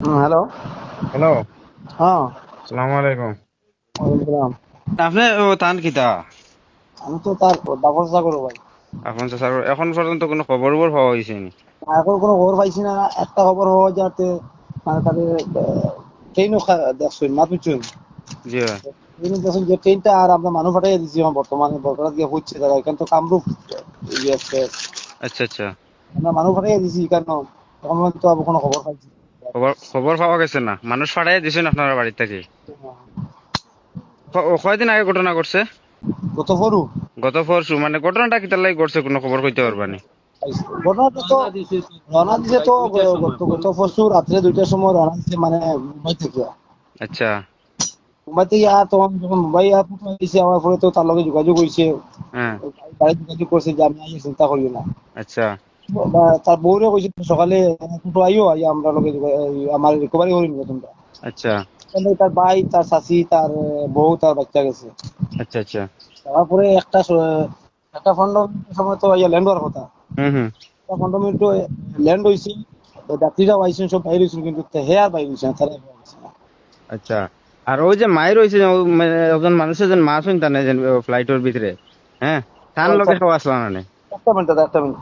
Hello. Hello. হ্যাঁ। সালাম আলাইকুম ওয়ালাইকুম আপনি ও তান কিতা? আমি তো তার ভাই। এখন তো স্যার এখন পর্যন্ত কোনো খবর বর পাওয়া হয়েছে নি? এখন কোনো খবর পাইছি না। একটা খবর হওয়া যাতে মানে তাদের ট্রেনও দেখছেন না বুঝছেন জি। হয়। ট্রেন দেখছেন যে ট্রেনটা আর আমরা মানুষ পাঠাই দিচ্ছি এখন বর্তমানে বরকরা দিয়ে হচ্ছে তারা এখান তো কামরূপ আচ্ছা আচ্ছা। আমরা মানুষ পাঠাই দিচ্ছি কেন? এখন তো আবার কোনো খবর পাইছি। খবর খবর পাওয়া গেছে না? মানুষ পাঠাই দিছেন আপনার বাড়ি থেকে? ও কয়দিন আগে ঘটনা ঘটছে? কত বড় গত পরশু মানে ঘটনাটা কিতার লাগি ঘটছে কোনো খবর কইতে পারবানি ঘটনাটা তো রওনা দিছে তো গত গত পরশু রাত্রে দুইটার সময় রওনা দিছে মানে মুম্বাই থেকে আচ্ছা। মুম্বাই থেকে আর তোমার যখন মুম্বাই এয়ারপোর্ট দিছে আমার পরে তো তার লগে যোগাযোগ হয়েছে হ্যাঁ যোগাযোগ করছে যে আমি চিন্তা করিও না। আচ্ছা। তার বউরে কইছে সকালে ফুটো আইও আইয়া আমরা লগে আমার রিকভারি করিনি তোমরা। আচ্ছা। তাহলে তার ভাই তার শাশি তার বউ তার বাচ্চা গেছে। আচ্ছা আচ্ছা। তারপরে একটা একটা পনেরো সময় তো ইয়া ল্যান্ড হওয়ার কথা। হুম হুম। একটা পনেরো মিনিট ল্যান্ড হয়েছে যাত্রীরাও আইসেন সব বাইরে হয়েছিল কিন্তু হে আর বাইরে হয়েছে তারা হয়েছে। আচ্ছা। আর ওই যে মায়ের মানে একজন মানুষের যেন মা শুনতা না যে ফ্লাইটের ভিতরে হ্যাঁ? তার লগে খাওয়া আসলা না একটা মিনিট একটা মিনিট